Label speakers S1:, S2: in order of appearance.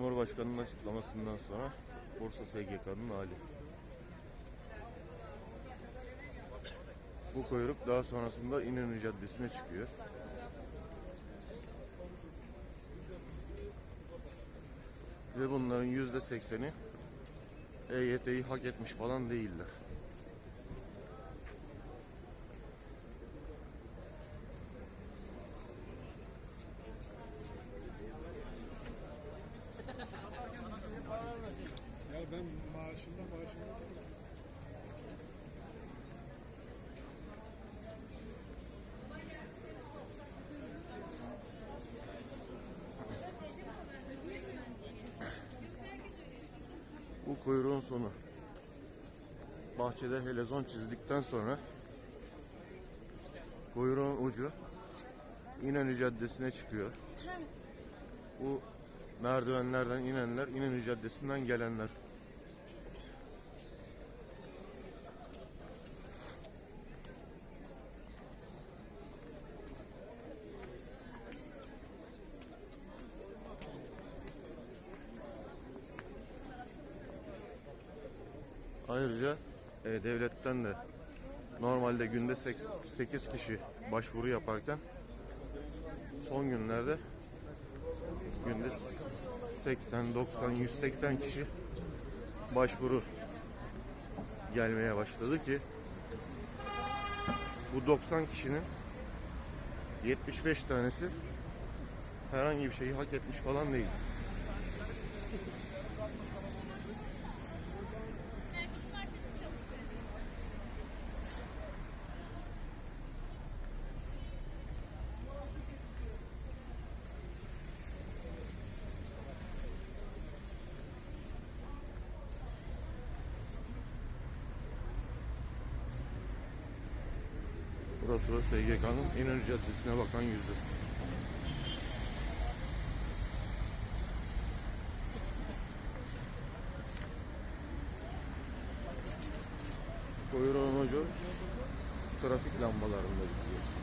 S1: Başkanı'nın açıklamasından sonra Bursa SGK'nın hali. Bu kuyruk daha sonrasında İnönü Caddesi'ne çıkıyor. Ve bunların yüzde sekseni EYT'yi hak etmiş falan değiller. Kuyruğun sonu. Bahçede helezon çizdikten sonra kuyruğun ucu İnönü Caddesi'ne çıkıyor. Bu merdivenlerden inenler İnönü Caddesi'nden gelenler. Ayrıca e, devletten de normalde günde 8 kişi başvuru yaparken son günlerde günde 80, 90, 180 kişi başvuru gelmeye başladı ki bu 90 kişinin 75 tanesi herhangi bir şeyi hak etmiş falan değil. Burası da SGK'nın İnönü Caddesi'ne bakan yüzü. Kuyruğun ucu trafik lambalarında bitiyor.